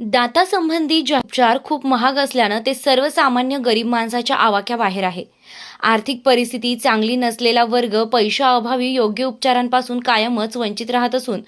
दातासंबंधी जे उपचार खूप महाग असल्यानं ते सर्वसामान्य गरीब माणसाच्या आवाक्याबाहेर आहे. आर्थिक परिस्थिती चांगली नसलेला वर्ग पैशाअभावी योग्य उपचारांपासून कायमच वंचित राहत असून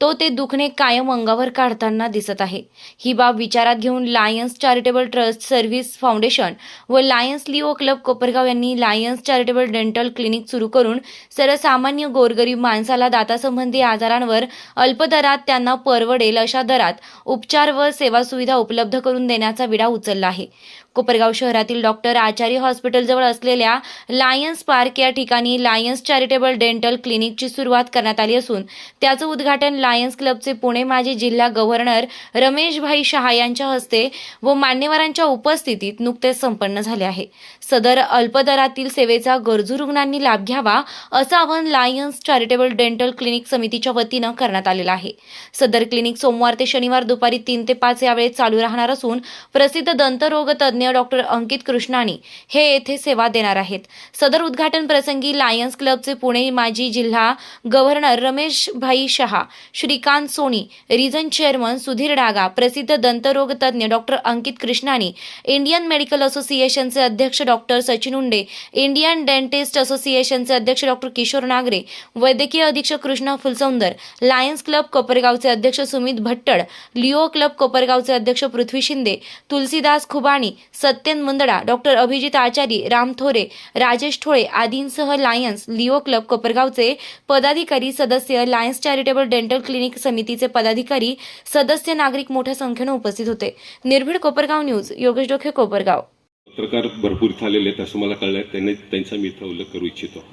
तो ते दुखणे कायम अंगावर काढताना दिसत आहे. ही बाब विचारात घेऊन Lions charitable trust service foundation व लायन्स लिओ क्लब कोपरगाव यांनी लायन्स चॅरिटेबल डेंटल क्लिनिक सुरू करून सर्वसामान्य गोरगरीब माणसाला दातासंबंधी आजारांवर अल्प दरात त्यांना परवडेल अशा दरात उपचार व सेवा सुविधा उपलब्ध करून देण्याचा विडा उचलला आहे. कोपरगाव शहरातील डॉक्टर आचार्य हॉस्पिटलजवळ असलेल्या लायन्स पार्क या ठिकाणी लायन्स चॅरिटेबल डेंटल क्लिनिकची सुरुवात करण्यात आली असून त्याचं उद्घाटन लायन्स क्लबचे पुणे माजी जिल्हा गव्हर्नर रमेशभाई शहा यांच्या हस्ते व मान्यवरांच्या उपस्थितीत नुकतेच संपन्न झाले आहे. सदर अल्पदरातील सेवेचा गरजू रुग्णांनी लाभ घ्यावा असं आवाहन लायन्स चॅरिटेबल डेंटल क्लिनिक समितीच्या वतीनं करण्यात आलेलं आहे. सदर क्लिनिक सोमवार ते शनिवार दुपारी तीन ते पाच या वेळेत चालू राहणार असून प्रसिद्ध दंतरोग तज्ज्ञ डॉक्टर अंकित कृष्णानी हे येथे सेवा देणार आहेत. सदर उद्घाटन प्रसंगी लायन्स क्लबचे पुणे माजी जिल्हा governor Ramesh bhai Shah Shrikant Soni region chairman Sudhir Daga प्रसिद्ध दंतरोग तज्ज्ञ doctor Ankit Krishnani Indian medical असोसिएशनचे अध्यक्ष डॉक्टर सचिन उंडे इंडियन डेंटिस्ट असोसिएशनचे अध्यक्ष डॉक्टर किशोर नागरे वैद्यकीय अधीक्षक कृष्णा फुलसौंदर लायन्स क्लब कोपरगावचे अध्यक्ष सुमित भट्टड लिओ क्लब कोपरगावचे अध्यक्ष पृथ्वी शिंदे तुलसीदास खुबाणी सत्यन मुंदडा डॉक्टर अभिजित आचारी राम थोरे राजेश ठोळे आदींसह लायन्स लिओ क्लब कोपरगावचे पदाधिकारी सदस्य लायन्स चॅरिटेबल डेंटल क्लिनिक समितीचे पदाधिकारी सदस्य नागरिक मोठ्या संख्येनं उपस्थित होते. निर्भीड कोपरगाव न्यूज योगेश डोखे कोपरगाव. पत्रकार भरपूर झालेले आहेत असं मला कळलं आहे त्यांनी त्यांचा मी इथं उल्लेख करू इच्छितो.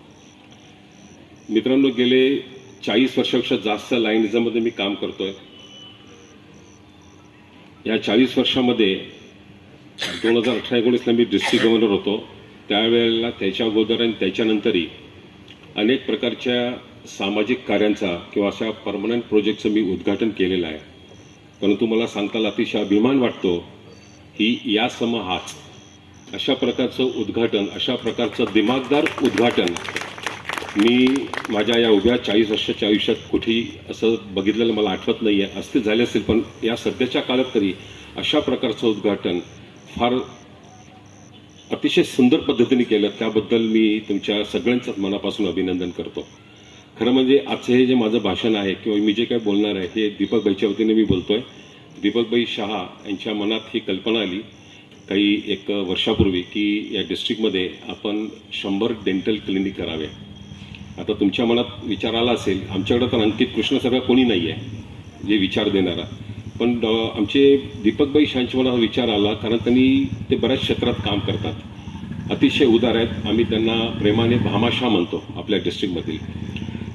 मित्रांनो गेले चाळीस वर्षापेक्षा जास्त लाईनिझममध्ये मी काम करतोय. या चाळीस वर्षामध्ये दोन हजार अठरा एकोणीसला मी डिस्ट्रिक्ट गव्हर्नर होतो. त्यावेळेला त्याच्या अगोदर आणि त्याच्यानंतरही अनेक प्रकारच्या सामाजिक कार्यांचा किंवा अशा परमनंट प्रोजेक्टचं मी उद्घाटन केलेलं आहे. परंतु मला सांगताना अतिशय अभिमान वाटतो ही या सम हाच अशा प्रकारचं उद्घाटन अशा प्रकारचं दिमागदार उद्घाटन मी माझ्या या उभ्या चाळीस वर्षाच्या आयुष्यात कुठेही असं बघितलेलं मला आठवत नाही आहे असते झाले असेल पण या सध्याच्या काळात तरी अशा प्रकारचं उद्घाटन फार अतिशय सुंदर पद्धतीने केलं. त्याबद्दल मी तुमच्या सगळ्यांचंच मनापासून अभिनंदन करतो. खरं म्हणजे आजचं हे जे माझं भाषण आहे किंवा मी जे काय बोलणार आहे हे दीपकबाईच्या वतीने मी बोलतोय. दीपकबाई शहा यांच्या मनात ही कल्पना आली काही एक वर्षापूर्वी की या डिस्ट्रिक्टमध्ये आपण शंभर डेंटल क्लिनिक करावे. आता तुमच्या मनात विचार आला असेल आमच्याकडे तर अंकित कृष्णासारखा कोणी नाही आहे जे विचार देणारा. पण आमचे दीपकबाई शांचवाला हा विचार आला कारण त्यांनी ते बऱ्याच क्षेत्रात काम करतात. अतिशय उदार आहेत. आम्ही त्यांना प्रेमाने भामाशाह म्हणतो आपल्या डिस्ट्रिक्टमधील.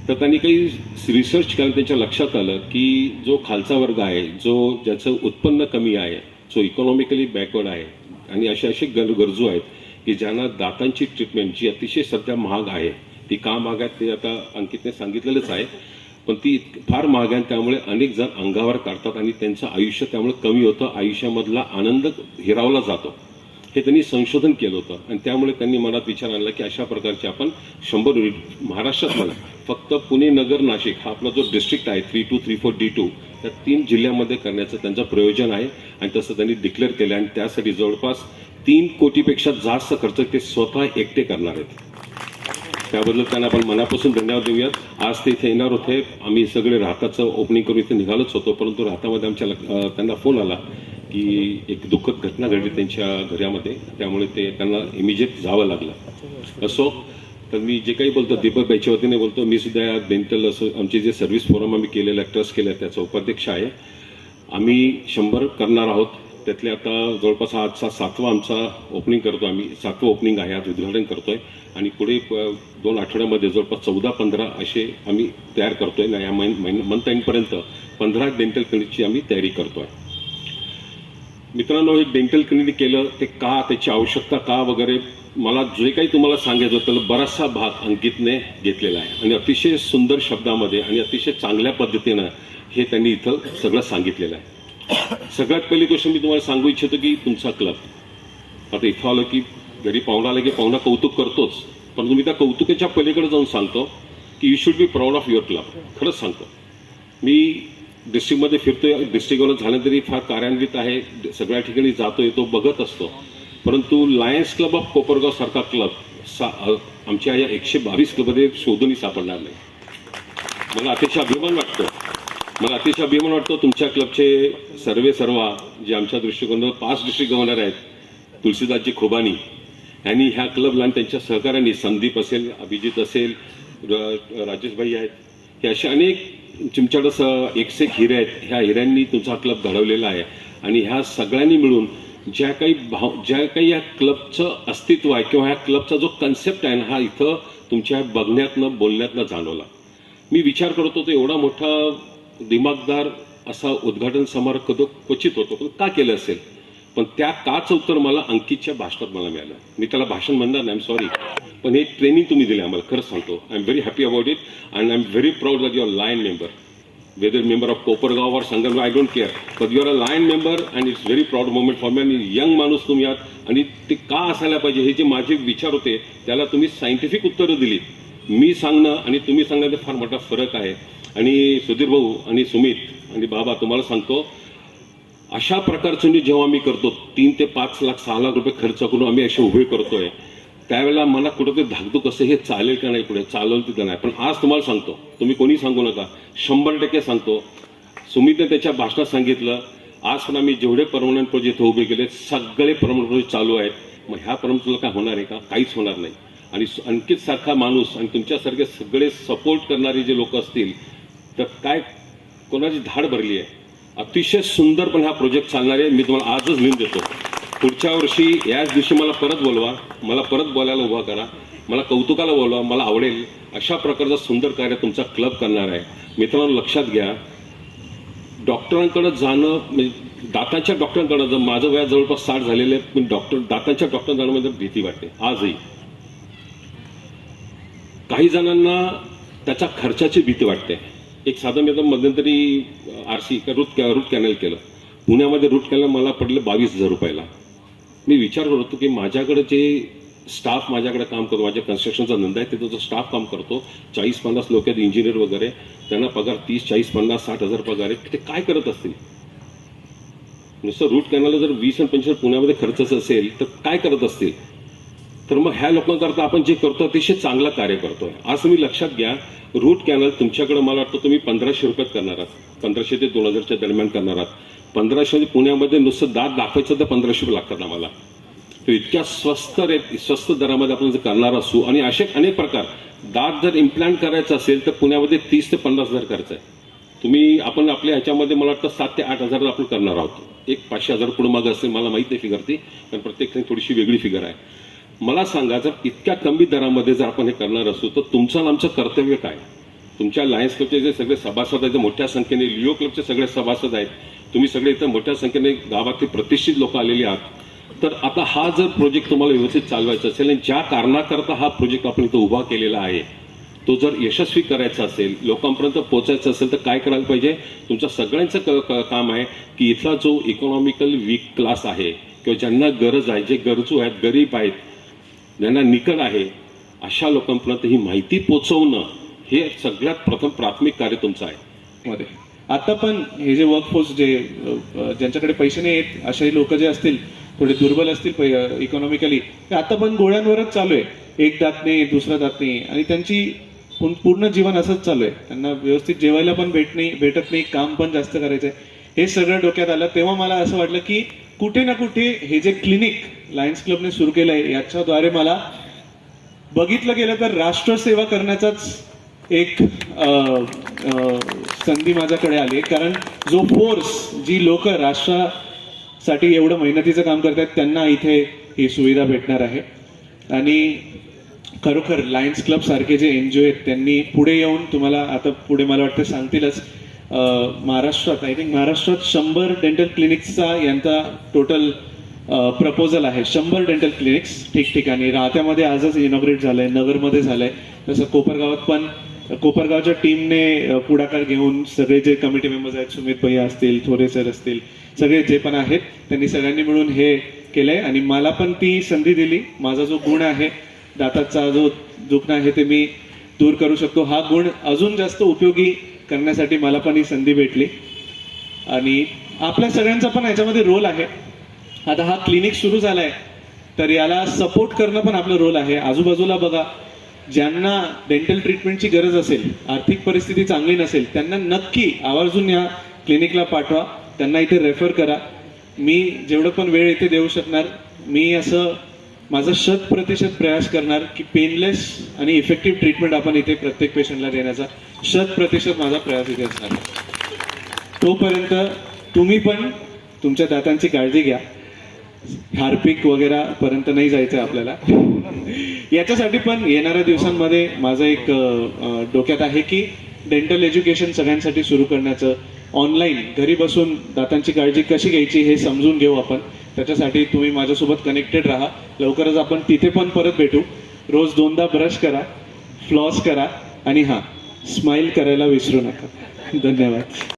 तर त्यांनी काही रिसर्च केलं त्यांच्या लक्षात आलं की जो खालचा वर्ग आहे जो ज्याचं उत्पन्न कमी आहे जो इकॉनॉमिकली बॅकवर्ड आहे आणि असे असे गर गरजू आहेत की ज्यांना दातांची ट्रीटमेंट जी अतिशय सध्या महाग आहे ती का महाग आहे ते आता अंकितने सांगितलेलंच आहे. पण ती फार महाग आहे आणि त्यामुळे अनेक जण अंगावर काढतात आणि त्यांचं आयुष्य त्यामुळे कमी होतं. आयुष्यामधला आनंद हिरावला जातो. हे त्यांनी संशोधन केलं होतं. आणि त्यामुळे त्यांनी मनात विचार आणला की अशा प्रकारचे आपण शंभर युनिट महाराष्ट्रात म्हणा फक्त पुणे नगर नाशिक हा आपला जो डिस्ट्रिक्ट आहे three two three four D two त्या तीन जिल्ह्यामध्ये करण्याचं त्यांचं प्रयोजन आहे. आणि तसं त्यांनी डिक्लेअर केलं आणि त्यासाठी जवळपास तीन कोटीपेक्षा जास्त खर्च ते स्वतः एकटे करणार आहेत. त्याबद्दल त्यांना आपण मनापासून धन्यवाद देऊयात. आज ते इथे येणार होते. आम्ही सगळे राहताचं ओपनिंग करून इथे निघालोच होतो परंतु राहतामध्ये आमच्या त्यांना फोन आला की एक दुःखद घटना घडली त्यांच्या घरामध्ये. त्यामुळे ते त्यांना इमिजिएट जावं लागलं. असो तर मी जे काही बोलतो दीपक बाईच्या वतीने बोलतो. मी सुद्धा या डेंटल असं आमचे जे सर्व्हिस फोरम आम्ही केलेलं आहे ट्रस्ट केलं आहे त्याचा उपाध्यक्ष आहे. आम्ही शंभर करणार आहोत. त्यातले आता जवळपास आजचा सातवा आमचा ओपनिंग करतो आम्ही. सातवं ओपनिंग आहे आज उद्घाटन करतोय. आणि पुढे दोन आठवड्यामध्ये जवळपास चौदा पंधरा असे आम्ही तयार करतोय. आहे या मंथ एंडपर्यंत पंधरा डेंटल क्लिनिकची आम्ही तयारी करतोय. मित्रांनो हे डेंटल क्लिनिक केलं ते का त्याची आवश्यकता का वगैरे मला जे काही तुम्हाला सांगायचं होतं त्याला बराचसा भाग अंकितने घेतलेला आहे. आणि अतिशय सुंदर शब्दामध्ये आणि अतिशय चांगल्या पद्धतीनं हे त्यांनी इथं सगळं सांगितलेलं आहे. सगळ्यात पहिली गोष्ट मी तुम्हाला सांगू इच्छितो की तुमचा क्लब आता इथं आलं की जरी पाहुणा आला की पाहुणा कौतुक करतोच पण तुम्ही त्या कौतुकाच्या पलीकडे जाऊन सांगतो की you should be proud of your club खरंच सांगतो. मी डिस्ट्रिक्टमध्ये फिरतोय डिस्ट्रिक्टवर झालं तरी फार कार्यान्वित आहे सगळ्या ठिकाणी जातो येतो बघत असतो. परंतु लायन्स क्लब ऑफ कोपरगाव सारखा क्लब सा आमच्या या एकशे बावीस क्लबमध्ये शोधूनही सापडणार नाही. मला अतिशय अभिमान वाटतो. मला अतिशय अभिमान वाटतो तुमच्या क्लबचे सर्वे सर्वा जे आमच्या दृष्टिकोनावर पाच डिस्ट्रिक्ट गव्हर्नर आहेत तुलसीदासजी खोबानी. यांनी ह्या क्लबला आणि त्यांच्या सहकाऱ्यांनी संदीप असेल अभिजित असेल राजेशभाई आहेत हे असे अनेक तुमच्याकडं स एकसे एक हिरे आहेत. ह्या हिऱ्यांनी तुमचा क्लब घडवलेला आहे. आणि ह्या सगळ्यांनी मिळून ज्या काही भाव ज्या काही या क्लबचं अस्तित्व आहे किंवा ह्या क्लबचा जो कन्सेप्ट आहे ना हा इथं तुमच्या बघण्यातनं बोलण्यातनं जाणवला. मी विचार करत होतो एवढा मोठा दिमागदार असा उद्घाटन समारोह कदो क्वचित होतो पण का केलं असेल? पण त्या काच उत्तर मला अंकितच्या भाषणात मला मिळालं. मी त्याला भाषण म्हणणार नाही एम सॉरी पण हे ट्रेनिंग तुम्ही दिले आम्हाला खरंच सांगतो. I am very happy about it and I am very proud that your lion member whether member of Kopargaon or Sangamgaon I don't care but your a lion member and it's very proud moment for me आणि young माणूस तुम्ही आहात. आणि ते का असायला पाहिजे हे जे माझे विचार होते त्याला तुम्ही सायंटिफिक उत्तरं दिली मी सांगणं आणि तुम्ही सांगण्यात फार मोठा फरक आहे. आणि सुधीर भाऊ आणि सुमित आणि बाबा तुम्हाला सांगतो अशा प्रकारचं मी जेव्हा मी करतो तीन ते पाच लाख सहा लाख रुपये खर्च करून आम्ही असे उभे करतोय त्यावेळेला मला कुठंतरी धाकधूक असं हे चालेल का नाही पुढे? चालवलं तिथं नाही. पण आज तुम्हाला सांगतो तुम्ही कोणी सांगू नका. शंभर टक्के सांगतो. सुमितने त्याच्या भाषणात सांगितलं आज पण आम्ही जेवढे परमनंट प्रोजेक्ट उभे केले सगळे परमनंट प्रोजेक्ट चालू आहेत. मग ह्या परमनंट काय होणार आहे का? काहीच होणार नाही. आणि अंकित सारखा माणूस आणि तुमच्यासारखे सगळे सपोर्ट करणारे जे लोक असतील तर काय कोणाची धाड भरली आहे? अतिशय सुंदरपणे हा प्रोजेक्ट चालणार आहे. मी तुम्हाला आजच लिहून देतो. पुढच्या वर्षी याच दिवशी मला परत बोलवा. मला परत बोलायला उभा करा. मला कौतुकाला बोलवा. मला आवडेल. अशा प्रकारचा सुंदर कार्य तुमचा क्लब करणार आहे. मित्रांनो लक्षात घ्या. डॉक्टरांकडे जाणं म्हणजे दातांच्या डॉक्टरांकडे जर माझं वया जवळपास साठ झालेलं आहे पण डॉक्टर दातांच्या डॉक्टर जाण्यामध्ये भीती वाटते. आजही. काही जणांना त्याच्या खर्चाची भीती वाटते. एक साधं मी आता मध्यंतरी R C root root canal केलं. पुण्यामध्ये रूट कॅनल मला पडलं बावीस हजार रुपयाला. मी विचार करत होतो की माझ्याकडे जे स्टाफ माझ्याकडे काम करतो माझ्या कन्स्ट्रक्शनचा धंदा आहे तिथं जो स्टाफ काम करतो चाळीस पन्नास लोक आहेत इंजिनियर वगैरे त्यांना पगार तीस चाळीस पन्नास साठ हजार पगार आहे. ते काय करत असतील? नुसतं रूट कॅनलला जर वीस आणि पंचवीस पुण्यामध्ये खर्चच असेल तर काय करत असतील? तर मग ह्या लोकांकरता आपण जे करतो अतिशय चांगलं कार्य करतोय. आज तुम्ही लक्षात घ्या रूट कॅनल तुमच्याकडे मला वाटतं तुम्ही पंधराशे रुपयात करणार आहात. पंधराशे ते दोन हजारच्या दरम्यान करणार आहात. पंधराशे म्हणजे पुण्यामध्ये नुसतं दात दाखवायचं तर पंधराशे रुपये लागतात आम्हाला. तर इतक्या स्वस्त रेट स्वस्त दरामध्ये आपण जर करणार असू आणि असे अनेक प्रकार दात जर इम्प्लांट करायचं असेल तर पुण्यामध्ये तीस ते पन्नास हजार खर्च आहे. तुम्ही आपण आपल्या ह्याच्यामध्ये मला वाटतं सात ते आठ हजार आपण करणार आहोत. एक पाचशे हजार पुढे मागं असेल मला माहीत नाही फिगर ती कारण प्रत्येक ठिकाणी थोडीशी वेगळी फिगर आहे. मला सांगा जर इतक्या कमी दरामध्ये जर आपण हे करणार असू तर तुमचं आणि आमचं कर्तव्य काय? तुमच्या लायन्स क्लबचे जे सगळे सभासद आहेत मोठ्या संख्येने लिओ क्लबचे सगळे सभासद आहेत तुम्ही सगळे इथं मोठ्या संख्येने गावातली प्रतिष्ठित लोक आलेली आहात. तर आता हा जर प्रोजेक्ट तुम्हाला व्यवस्थित चालवायचा असेल आणि ज्या कारणाकरता हा प्रोजेक्ट आपण इथं उभा केलेला आहे तो जर यशस्वी करायचा असेल लोकांपर्यंत पोहोचायचा असेल तर काय करायला पाहिजे? तुमच्या सगळ्यांचं क- क- काम आहे की इथला जो इकॉनॉमिकल वीक क्लास आहे किंवा ज्यांना गरज आहे जे गरजू आहेत गरीब आहेत ज्यांना निकड आहे अशा लोकांपर्यंत ही माहिती पोचवणं हे सगळ्यात प्रथम प्राथमिक कार्य तुमचं आहे. मध्ये. आता पण हे जे वर्कफोर्स जे ज्यांच्याकडे पैसे नाही आहेत अशाही लोक जे असतील थोडे दुर्बल असतील इकॉनॉमिकली ते आता पण गोळ्यांवरच चालू आहे. एक दात नाही दुसरा दात नाही. आणि त्यांची पूर्ण- पूर्ण जीवन असंच चालू आहे. त्यांना व्यवस्थित जेवायला पण भेट नाही भेटत नाही काम पण जास्त करायचं आहे हे सगळं डोक्यात आलं तेव्हा मला असं वाटलं की कुठे ना कुठे हे जे क्लिनिक लायन्स क्लबने सुरू केलं आहे याच्याद्वारे मला बघितलं गेलं तर राष्ट्रसेवा करण्याचाच एक संधी माझ्याकडे आली. आहे कारण जो फोर्स जी लोक राष्ट्रासाठी एवढं मेहनतीचं काम करतात त्यांना इथे ही सुविधा भेटणार आहे. आणि खरोखर लायन्स क्लब सारखे जे एन जी ओ आहेत त्यांनी पुढे येऊन तुम्हाला आता पुढे मला वाटतं सांगतीलच महाराष्ट्रात आय थिंक महाराष्ट्रात शंभर डेंटल क्लिनिक्सचा यांचा टोटल प्रपोजल आहे. शंभर डेंटल क्लिनिक्स ठिकठिकाणी. राहत्यामध्ये आजच इनॉग्रेट झालंय नगरमध्ये झालंय. तसं कोपरगावात पण कोपरगावच्या टीमने पुढाकार घेऊन सगळे जे कमिटी मेंबर्स आहेत सुमित भैया असतील थोरे सर असतील सगळे जे पण आहेत त्यांनी सगळ्यांनी मिळून हे केलंय. आणि मला पण ती संधी दिली. माझा जो गुण आहे दाताचा जो दुखणं आहे ते मी दूर करू शकतो. हा गुण अजून जास्त उपयोगी करण्यासाठी मला पण ही संधी भेटली. आणि आपल्या सगळ्यांचा पण याच्यामध्ये रोल आहे. आता हा क्लिनिक सुरू झालाय तर याला सपोर्ट करणं पण आपलं रोल आहे. आजूबाजूला बघा ज्यांना डेंटल ट्रीटमेंटची गरज असेल आर्थिक परिस्थिती चांगली नसेल त्यांना नक्की आवर्जून या क्लिनिकला पाठवा. त्यांना इथे रेफर करा. मी जेवढं पण वेळ इथे देऊ शकणार मी असं माझा शत प्रतिशत प्रयास करणार की पेनलेस आणि इफेक्टिव्ह ट्रीटमेंट आपण इथे प्रत्येक पेशंटला देण्याचा. शत प्रतिशत माझा प्रयास इथे असणार तोपर्यंत तुम्ही पण तुमच्या दातांची काळजी घ्या. हार्पिक वगैरे पर्यंत नाही जायचं आपल्याला. याच्यासाठी पण येणाऱ्या दिवसांमध्ये माझं एक डोक्यात आहे की डेंटल एज्युकेशन सगळ्यांसाठी सुरू करण्याचं ऑनलाईन घरी बसून दातांची काळजी कशी घ्यायची हे समजून घेऊ आपण. त्याच्यासाठी तुम्ही माझ्यासोबत कनेक्टेड राहा. लवकरच आपण तिथे पण परत भेटू. रोज दोनदा ब्रश करा फ्लॉस करा आणि हां स्माईल करायला विसरू नका. धन्यवाद.